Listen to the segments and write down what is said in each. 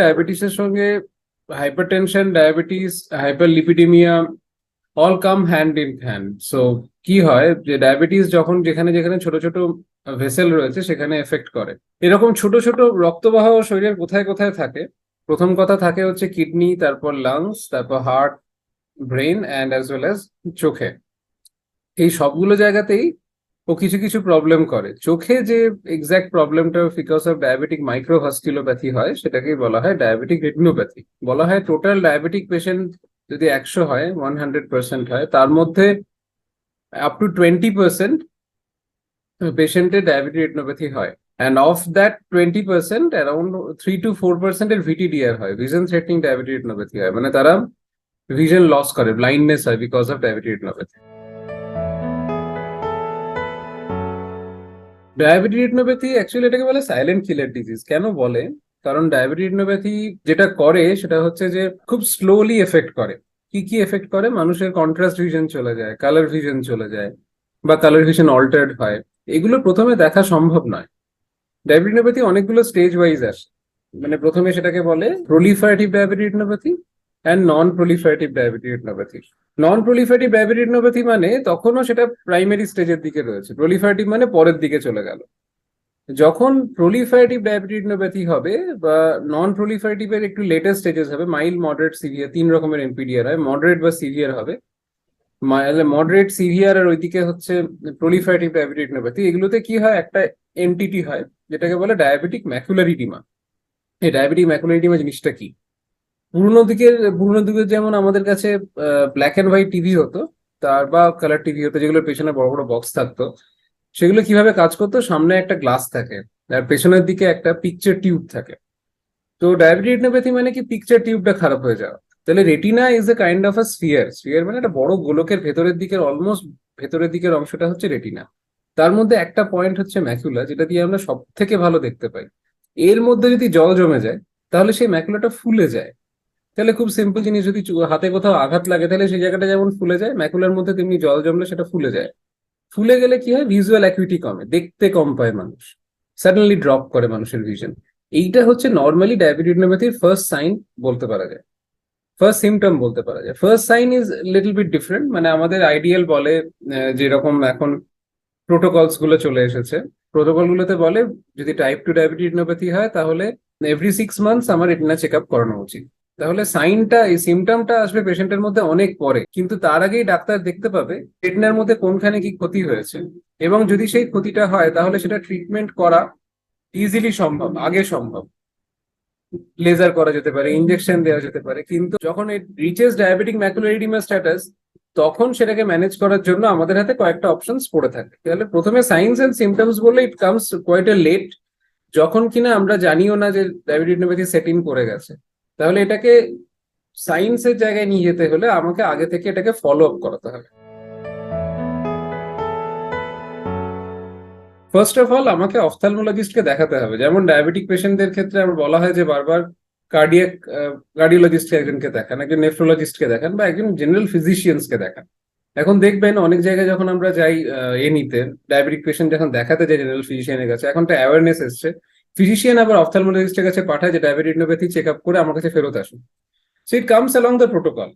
ডায়াবেটিসের সঙ্গে hypertension, diabetes, hyperlipidemia all come hand in hand so কি হয় যে ডায়াবেটিস যখন যেখানে যেখানে ছোট ছোট ভেসেল রয়েছে, সেখানে এফেক্ট করে। এরকম ছোট ছোট রক্তবাহ শরীরের কোথায় কোথায় থাকে? প্রথম কথা থাকে হচ্ছে কিডনি, তারপর লাংস তারপর heart brain and as well as চোখে। এই সবগুলো জায়গাতেই ও কিছু কিছু প্রবলেম করে। চোখে যে এক্সাক্ট প্রবলেমটা বিকজ অফ ডায়াবেটিক মাইক্রোভাস্কুলোপ্যাথি হয়, সেটাকেই বলা হয় ডায়াবেটিক রেটিনোপ্যাথি বলা হয় টোটাল ডায়াবেটিক পেশেন্ট যদি একশো হয় ওয়ান হান্ড্রেড পার্সেন্ট হয়, তার মধ্যে আপ টু টোয়েন্টি পার্সেন্ট পেশেন্টের ডায়াবেটিক রেটিনোপ্যাথি হয়। And of that twenty percent around three to four পার্সেন্টের ভিটিডিআর হয় ভিজন থ্রেটনিং ডায়াবেটিক রেটিনোপ্যাথি হয়। মানে তারা ভিজন লস করে ব্লাইন্ডনেস হয় because of diabetic retinopathy diabetic retinopathy actually এটাকে বলে সাইলেন্ট কিলার ডিজিজ কেন বলে? কারণ ডায়াবেটিক রেটিনোপ্যাথি যেটা করে সেটা হচ্ছে যে খুব স্লোলি এফেক্ট করে। কি কি এফেক্ট করে? মানুষের কন্ট্রাস্ট ভিশন চলে যায় কালার ভিশন চলে যায় বা কালার ভিশন অল্টার্ড হয়। এগুলো প্রথমে দেখা সম্ভব নয়। ডায়াবেটিক রেটিনোপ্যাথি অনেকগুলো স্টেজ ওয়াইজ আসে। মানে প্রথমে সেটাকে বলে proliferative diabetic retinopathy and non proliferative diabetic retinopathy. Non proliferative diabetic retinopathy মানে তখনও সেটা প্রাইমারি স্টেজের দিকে রয়েছে। প্রলিফারেটিভ মানে পরের দিকে চলে গেল। যখন প্রলিফারেটিভ ডায়াবেটিক রেটিনোপ্যাথি হবে বা নন প্রলিফারেটিভের একটু লেটেস্ট স্টেজেস হবে মাইল্ড মডারেট সিভিয়ার তিন রকমের এমপিডিআর হয় মডারেট বা সিভিয়ার হবে। মডারেট সিভিয়ার আর ওইদিকে হচ্ছে প্রলিফারেটিভ ডায়াবেটিক রেটিনোপ্যাথি এগুলোতে কি হয়? একটা এনটিটি হয়, যেটাকে বলে ডায়াবেটিক ম্যাকুলারিটিমা এই ডায়াবেটিক ম্যাকুলারিটিমা জিনিসটা কি? পুরোনো দিকের, পুরোনো দিকে যেমন আমাদের কাছে ব্ল্যাক অ্যান্ড হোয়াইট টিভি হতো, তার বা কালার টিভি হতো, যেগুলো পেছনে বড় বড় বক্স থাকতো, সেগুলো কীভাবে কাজ করতো? সামনে একটা গ্লাস থাকে, আর পেছনের দিকে একটা পিকচার টিউব থাকে। তো ডায়াবেটিক রেটিনোপ্যাথি মানে কি? পিকচার টিউবটা খারাপ হয়ে যাওয়া। তাহলে retina is a kind of a sphere sphere মানে একটা বড় গোলকের ভেতরের দিকের অলমোস্ট ভেতরের দিকের অংশটা হচ্ছে রেটিনা তার মধ্যে একটা পয়েন্ট হচ্ছে ম্যাকুলা যেটা দিয়ে আমরা সব থেকে ভালো দেখতে পাই। এর মধ্যে যদি জল জমে যায়, তাহলে সেই ম্যাকুলাটা ফুলে যায়। তাহলে খুব সিম্পল জিনিস, যদি হাতে কোথাও আঘাত লাগে, তাহলে সেই জায়গাটা যেমন ফুলে যায়, ম্যাকুলার মধ্যে তেমনি জল জমলে সেটা ফুলে যায়। ফুলে গেলে কি হয়? ভিজুয়াল অ্যাকুইটি কমে, দেখতে কম পায় মানুষ। সাডেনলি ড্রপ করে মানুষের ভিশন এইটা হচ্ছে নর্মালি ডায়াবেটিনোপ্যাথির ফার্স্ট সাইন বলতে পারা যায়। ফার্স্ট সিমটম বলতে পারা যায়। First sign is little bit different মানে আমাদের আইডিয়াল বলে যেরকম এখন প্রোটোকলসগুলো চলে এসেছে। প্রোটোকল গুলোতে বলে, যদি টাইপ টু ডায়াবেটিনোপ্যাথি হয়, তাহলে এভরি সিক্স মান্থস আমার রেটিনা চেক আপ করানো উচিত। তাহলে সাইনটা, এই সিমটমটা আসবে পেশেন্টের মধ্যে অনেক পরে। কিন্তু তার আগেই ডাক্তার দেখতে পাবে রেটিনার মধ্যে কোনখানে কি ক্ষতি হয়েছে। এবং যদি সেই ক্ষতিটা হয়, তাহলে সেটা ট্রিটমেন্ট করা ইজিলি সম্ভব, আগে সম্ভব। লেজার করা যেতে পারে ইনজেকশন দেওয়া যেতে পারে। কিন্তু যখন রিচেস ডায়াবেটিক ম্যাকুলারিডিমা স্ট্যাটাস তখন সেটাকে ম্যানেজ করার জন্য আমাদের হাতে কয়েকটা অপশনস পড়ে থাকে। তাহলে প্রথমে সাইন্স এন্ড সিমটমস বলে it comes quite a late যখন কিনা আমরা জানিও না যে ডায়াবেটিনোপ্যাথি সেট ইন করে গেছে। তাহলে এটাকে সায়েন্সের জায়গায় নিয়ে যেতে হলে আমাকে আগে থেকে এটাকে ফলো আপ করাতে হবে। ফার্স্ট অফ অল আমাকে অফথালমোলজিস্টকে দেখাতে হবে। যেমন ডায়াবেটিক পেশেন্টদের ক্ষেত্রে আমার বলা হয় যে বারবার কার্ডিয়াক কার্ডিওলজিস্টকে একজনকে দেখান, একজন নেফ্রোলজিস্টকে দেখান বা একজন জেনারেল ফিজিশিয়ানসকে দেখান। এখন দেখবেন অনেক জায়গায় যখন আমরা যাই এ নিতে ডায়াবেটিক পেশেন্ট যখন দেখাতে যাই জেনারেল ফিজিশিয়ানের কাছে, এখন একটা অ্যাওয়ারনেস এসছে ফিজিশিয়ান আবার অফথালমোলজিস্টের কাছে পাঠায় যে ডায়াবেটিনোপ্যাথি চেক আপ করে আমার কাছে ফেরত আসুন। So it comes along the protocol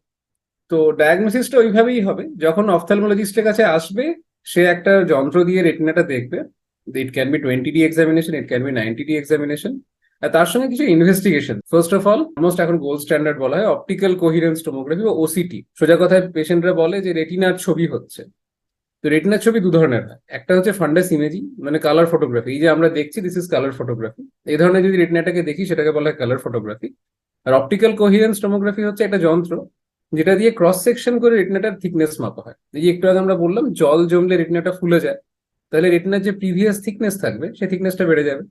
তো ডায়াগনোসিসটা ওইভাবেই হবে। যখন অফথালমোলজিস্টের কাছে আসবে, সে একটা যন্ত্র দিয়ে রেটিনাটা দেখবে। It can be twenty D examination it can be ninety D examination আর তার সঙ্গে কিছু investigation first of all almost এখন গোল্ড স্ট্যান্ডার্ড বলা হয় অপটিক্যাল কোহিরেন্স টোমোগ্রাফি বা ওসিটি সোজা কথায় পেশেন্টরা বলে যে রেটিনার ছবি হচ্ছে। তো রেটিনার ছবি দু ধরনের হয়। একটা হচ্ছে ফান্ডাস ইমেজিং মানে কালার ফটোগ্রাফি এই যে আমরা দেখছি দিস ইজ কালার ফটোগ্রাফি এই ধরনের যদি রেটিনাটাকে দেখি, সেটাকে বলা হয় কালার ফটোগ্রাফি আর অপটিক্যাল কোহিরেন্স টোমোগ্রাফি হচ্ছে একটা যন্ত্র, যেটা দিয়ে ক্রস সেকশন করে রেটিনাটার থিকনেস মাপা হয়। এই যে একটু আগে আমরা বললাম, জল জমলে রেটিনাটা ফুলে যায়, তাহলে রেটিনার যে প্রিভিয়াস থিকনেস থাকবে, সেই থিকনেসটা বেড়ে যাবে।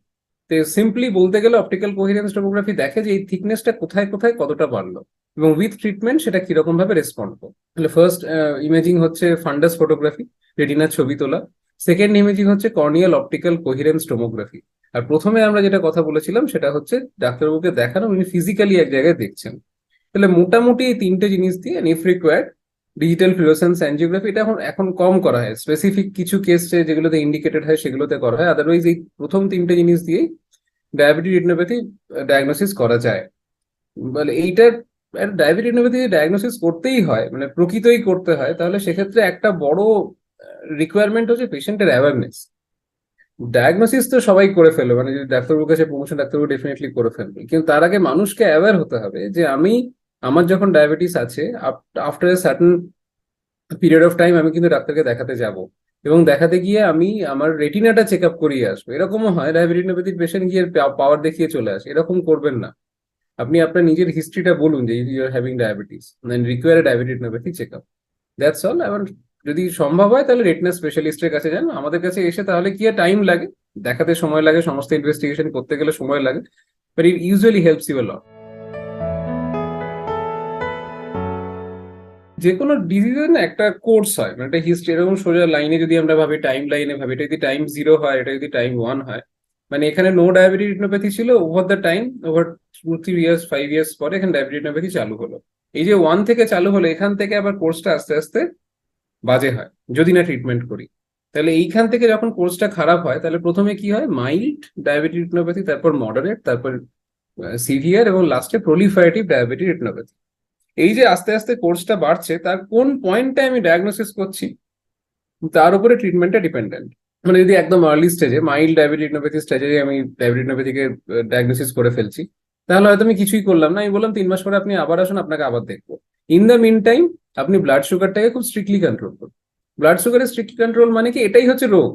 তো সিম্পলি বলতে গেলে অপটিক্যাল কোহিরেন্স টোমোগ্রাফি দেখে যে এই থিকনেসটা কোথায় কোথায় কতটা বাড়লো এবং উইথ ট্রিটমেন্ট সেটা কীরকম ভাবে রেসপন্ড করবে তাহলে ফার্স্ট ইমেজিং হচ্ছে ফান্ডাস ফটোগ্রাফি রেটিনার ছবি তোলা। সেকেন্ড ইমেজিং হচ্ছে কর্নিয়াল অপটিক্যাল কোহিরেন্স টোমোগ্রাফি আর প্রথমে আমরা যেটা কথা বলেছিলাম, সেটা হচ্ছে ডাক্তারবাবুকে দেখানো, উনি ফিজিক্যালি এক জায়গায় দেখছেন। তাহলে মোটামুটি এই তিনটে জিনিস দিয়ে if required digital fluorescence angiography এটা এখন এখন কম করা হয়। স্পেসিফিক কিছু কেসে যেগুলোতে ইন্ডিকেটেড হয়, সেগুলোতে করা হয়। আদারওয়াইজ এই প্রথম তিনটে জিনিস দিয়েই ডায়াবেটিস রেটিনোপ্যাথি ডায়াগনোসিস করা যায়। বলে এইটার ডায়াবেটিস নিউরোপ্যাথি ডায়াগনোসিস করতেই হয় মানে প্রকৃতই করতে হয়, তাহলে সেক্ষেত্রে একটা বড় রিকোয়ারমেন্ট হচ্ছে পেশেন্টের অ্যাওয়ারনেস ডায়াগনোসিস তো সবাই করে ফেলবে মানে যদি ডাক্তারবাবুর কাছে প্রমোশন ডাক্তারবাবু ডেফিনেটলি করে ফেলবে। কিন্তু তার আগে মানুষকে অ্যাওয়ার হতে হবে যে আমি, আমার যখন ডায়াবেটিস আছে after a certain period of time আমি কিন্তু ডাক্তারকে দেখাতে যাব। এবং দেখাতে গিয়ে আমি আমার রেটিনাটা চেক আপ করিয়ে আসব। এরকমও হয় ডায়াবেটিনোপ্যাথির পেশেন্ট গিয়ে পাওয়ার দেখিয়ে চলে আসে। এরকম করবেন না। আপনি আপনার নিজের হিস্ট্রিটা বলুন যে you are having diabetes then require diabetic retinopathy check up that's all এবার যদি সম্ভব হয়, তাহলে রেটনা স্পেশালিস্টের কাছে যান। আমাদের কাছে এসে তাহলে কি টাইম লাগে? দেখাতে সময় লাগে, সমস্ত ইনভেস্টিগেশন করতে গেলে সময় লাগে but it usually helps you lot যে কোনো ডিজিজের না একটা কোর্স হয় মানে একটা হিস্ট্রি এরকম সোজা লাইনে যদি আমরা ভাবি টাইম লাইনে ভাবি, এটা যদি টাইম জিরো হয়, এটা যদি টাইম ওয়ান হয় মানে এখানে নো ডায়াবেটিস রিটিনোপ্যাথি ছিল over the time over two three years five years পরে এখানে ডায়াবেটিস রিটিনোপ্যাথি চালু হলো। এই যে ওয়ান থেকে চালু হলো, এখান থেকে আবার কোর্সটা আস্তে আস্তে বাজে হয়, যদি না ট্রিটমেন্ট করি। তাহলে এইখান থেকে যখন কোর্সটা খারাপ হয়, তাহলে প্রথমে কি হয়? মাইল্ড ডায়াবেটিস রিটিনোপ্যাথি তারপর মডারেট তারপর সিভিয়ার এবং লাস্টে প্রলিফারেটিভ ডায়াবেটিস রিটিনোপ্যাথি এই যে আস্তে আস্তে কোর্সটা বাড়ছে, তার কোন পয়েন্টে আমি ডায়াগনোসিস করছি? তার উপরে ট্রিটমেন্টটা ডিপেন্ডেন্ট মানে যদি একদম আর্লি স্টেজে মাইল্ড ডায়াবেটিনোপ্যাথি স্টেজে আমি ডায়াবেটিনোপ্যাথিকে ডায়াগনোসিস করে ফেলছি, তাহলে হয়তো আমি কিছুই করলাম না। আমি বললাম, তিন মাস পরে আপনি আবার আসুন, আপনাকে আবার দেখব। ইন দ্য মিন টাইম আপনি ব্লাড সুগারটাকে খুব স্ট্রিক্টলি কন্ট্রোল করুন। ব্লাড সুগারের স্ট্রিক্ট কন্ট্রোল মানে কি? এটাই হচ্ছে রোগ।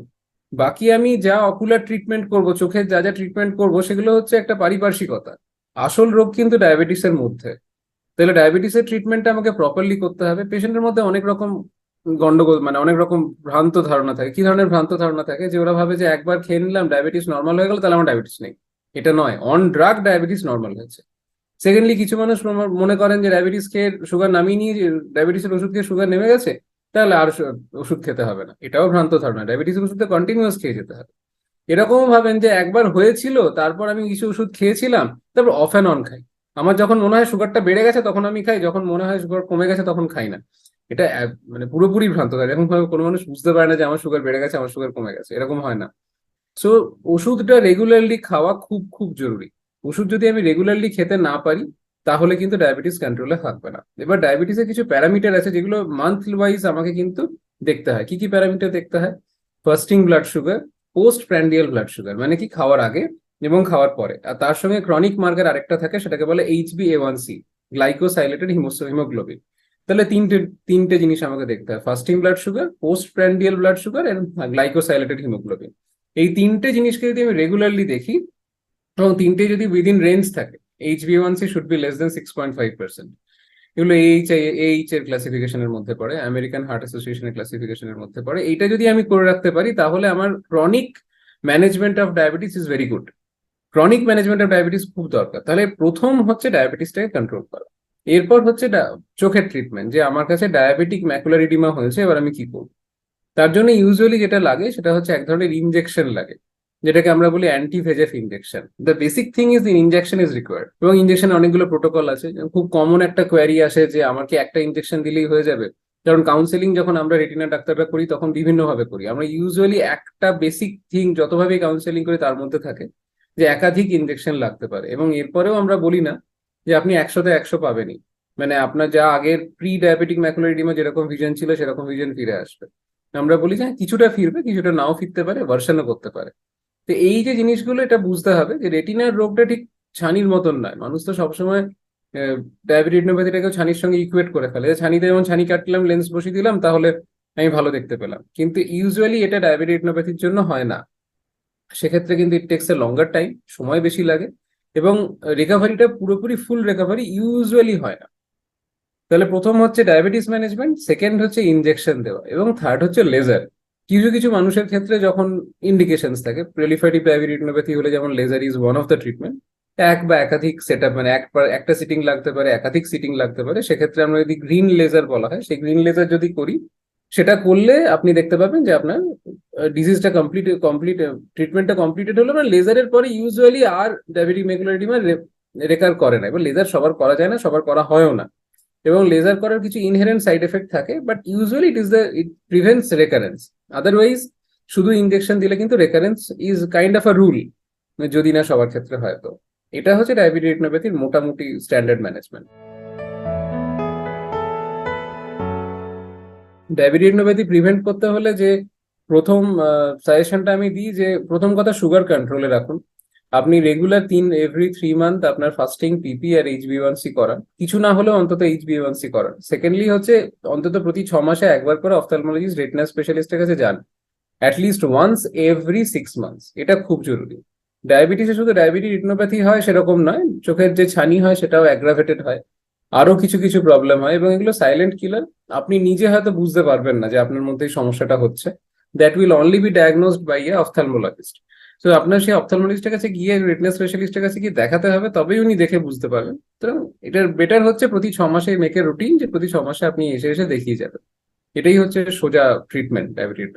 বাকি আমি যা অকুলার ট্রিটমেন্ট করব চোখের যা যা ট্রিটমেন্ট করব, সেগুলো হচ্ছে একটা পারিপার্শ্বিকতা। আসল রোগ কিন্তু ডায়াবেটিসের মধ্যে। তাহলে ডায়াবেটিসের ট্রিটমেন্টটা আমাকে প্রপারলি করতে হবে। পেশেন্টের মধ্যে অনেক রকম গন্ডগোল মানে অনেক রকম ভ্রান্ত ধারণা থাকে। কি ধরনের ভ্রান্ত ধারণা থাকে? যে ওরা ভাবে যে একবার খেয়ে নিলাম ডায়াবেটিস নর্মাল হয়ে গেল, তাহলে আমার ডায়াবেটিস নেই। এটা নয়। অন ড্রাগ ডায়াবেটিস নর্মাল হয়েছে। সেকেন্ডলি কিছু মানুষ মনে করেন যে ডায়াবেটিস খেয়ে সুগার নামিয়ে নিয়ে ডায়াবেটিসের ওষুধ খেয়ে সুগার নেমে গেছে, তাহলে আর ওষুধ খেতে হবে না। এটাও ভ্রান্ত ধারণা। ডায়াবেটিসের ওষুধে কন্টিনিউয়াস খেয়ে যেতে হবে। এরকমও ভাবেন যে একবার হয়েছিল, তারপর আমি কিছু ওষুধ খেয়েছিলাম, তারপর অফ অ্যান্ড অন খাই। আমার যখন মনে হয় সুগারটা বেড়ে গেছে, তখন আমি খাই। যখন মনে হয় সুগার কমে গেছে, তখন খাই না। এটা মানে পুরোপুরি ভ্রান্ত থাকে এরকম ভাবে কোনো মানুষ বুঝতে পারে না যে আমার সুগার বেড়ে গেছে, আমার সুগার কমে গেছে। এরকম হয় না। সো ওষুধটা রেগুলারলি খাওয়া খুব খুব জরুরি। ওষুধ যদি আমি রেগুলারলি খেতে না পারি, তাহলে কিন্তু ডায়াবেটিস কন্ট্রোলে থাকবে না। এবার ডায়াবেটিসের কিছু প্যারামিটার আছে যেগুলো মান্থ ওয়াইজ আমাকে কিন্তু দেখতে হয়। কি কি প্যারামিটার দেখতে হয়? Fasting blood sugar post prandial blood sugar মানে কি খাওয়ার আগে এবং খাওয়ার পরে। আর তার সঙ্গে ক্রনিক মার্কার আরেকটা থাকে, সেটাকে বলে H B A one C glycosylated haemoglobin তাহলে তিনটে তিনটে জিনিস আমাকে দেখতে হয়। Fasting blood sugar post prandial blood sugar and glycosylated haemoglobin এই তিনটে জিনিসকে যদি আমি রেগুলারলি দেখি, এবং তিনটে যদি উইদিন রেঞ্জ থাকে H B one C should be less than six point five percent এগুলো এইচ এইচ এর ক্লাসিফিকেশনের মধ্যে পড়ে আমেরিকান হার্ট অ্যাসোসিয়েশনের ক্লাসিফিকেশনের মধ্যে পড়ে। এইটা যদি আমি করে রাখতে পারি, তাহলে আমার chronic management of diabetes is very good chronic management of diabetes খুব দরকার। তাহলে প্রথম হচ্ছে ডায়াবেটিসটাকে কন্ট্রোল করা। এরপর হচ্ছে চোখের ট্রিটমেন্ট যে আমার কাছে ডায়াবেটিক ম্যাকুলার ইডিমা হয়েছে, এবার আমি কি করব? তার জন্য ইউজুয়ালি যেটা লাগে, সেটা হচ্ছে এক ধরনের ইনজেকশন লাগে, যেটাকে আমরা বলি anti VEGF injection the basic thing is in injection is required এবং ইনজেকশনে অনেকগুলো প্রোটোকল আছে খুব কমন একটা কোয়ারি আসে যে আমাকে একটা ইনজেকশন দিলেই হয়ে যাবে। কারণ কাউন্সেলিং যখন আমরা রেটিনা ডাক্তাররা করি, তখন বিভিন্নভাবে করি। আমরা ইউজুয়ালি একটা বেসিক থিং যতভাবে কাউন্সেলিং করি, তার মধ্যে থাকে যে একাধিক ইনজেকশন লাগতে পারে। এবং এরপরেও আমরা বলি না যে আপনি একশোতে একশো পাবেনই। মানে আপনার যা আগের প্রি ডায়াবেটিক ম্যাকুলার এডিমা যেরকম ভিজন ছিল সেরকম ভিজন ফিরে আসবে। আমরা বলি যে হ্যাঁ, কিছুটা ফিরবে কিছুটা নাও ফিরতে পারে ভার্সানও করতে পারে। তো এই যে জিনিসগুলো এটা বুঝতে হবে যে রেটিনার রোগটা ঠিক ছানির মতন নয়। মানুষ তো সবসময় ডায়াবেটিক রেটিনোপ্যাথিটাকে ছানির সঙ্গে ইকুয়েট করে ফেলে। যে ছানিতে যেমন ছানি কাটলাম লেন্স বসিয়ে দিলাম তাহলে আমি ভালো দেখতে পেলাম। কিন্তু ইউজুয়ালি এটা ডায়াবেটিক জন্য হয় না। সেক্ষেত্রে কিন্তু it takes A longer time সময় বেশি লাগে। এবং রিকাভারিটা পুরোপুরি ফুল রিকাভারি ইউজুয়ালি হয় না। তাহলে প্রথম হচ্ছে ডায়াবেটিস ম্যানেজমেন্ট সেকেন্ড হচ্ছে ইনজেকশন দেওয়া, এবং থার্ড হচ্ছে লেজার কিছু কিছু মানুষের ক্ষেত্রে যখন ইন্ডিকেশনস থাকে প্রেলিফারেটিভ ডায়াবেটিনোপ্যাথি হলে যেমন laser is one of the treatment এক বা একাধিক সেট মানে একবার একটা সিটিং লাগতে পারে, একাধিক সিটিং লাগতে পারে, সেক্ষেত্রে আমরা যদি গ্রিন লেজার বলা হয়, সেই গ্রিন লেজার যদি করি সেটা করলে আপনি দেখতে পাবেন যে আপনার ডিজিজটা কমপ্লিট কমপ্লিট ট্রিটমেন্টটা কমপ্লিটেড হলো মানে লেজারের পরে ইউজুয়ালি আর ডায়াবেটিক মেকুলার এডিমা রেকার করে না। এবার লেজার সবার করা যায় না, সবার করা হয়ও না। এবং লেজার করার কিছু ইনহেরেন্ট সাইড এফেক্ট থাকে but usually it is the it prevents recurrence otherwise শুধু ইঞ্জেকশন দিলে কিন্তু recurrence is kind of a rule যদি না সবার ক্ষেত্রে হয়তো এটা হচ্ছে ডায়াবেটিক রেটিনোপ্যাথির মোটামুটি standard management diabetic retinopathy prevent করতে হলে যে প্রথম সাজেশনটা আমি দিই যে প্রথম কথা সুগার কন্ট্রোলে রাখুন। আপনি রেগুলার তিন, এভরি থ্রি মান্থ আপনার ফাস্টিং, পিপি আর এইচ সি করান। কিছু না হলেও অন্তত এইচ সি করান। সেকেন্ডলি হচ্ছে অন্তত প্রতি ছ মাসে একবার করে অফথালমোলজিস্ট রেটিনা স্পেশালিস্টের কাছে যান। At least once every six months এটা খুব জরুরি। ডায়াবেটিসে শুধু ডায়াবেটিস, রিটিনোপ্যাথি হয় সেরকম নয়। চোখের যে ছানি হয় সেটাও অ্যাগ্রাভেটেড হয়। আরও কিছু কিছু প্রবলেম হয় এবং এগুলো সাইলেন্ট কিলার আপনি নিজে হয়তো বুঝতে পারবেন না যে আপনার মধ্যে সমস্যাটা হচ্ছে। That will only be diagnosed by a ophthalmologist তো আপনার সেই অফথালমোলজিস্টের কাছে গিয়ে রেটিনা স্পেশালিস্টের কাছে গিয়ে দেখাতে হবে, তবেই উনি দেখে বুঝতে পারবেন। সুতরাং এটার বেটার হচ্ছে প্রতি ছ মাসে মেকে রুটিন যে প্রতি ছ মাসে আপনি এসে এসে দেখিয়ে যাবেন। এটাই হচ্ছে সোজা ট্রিটমেন্ট ডায়াবেটিস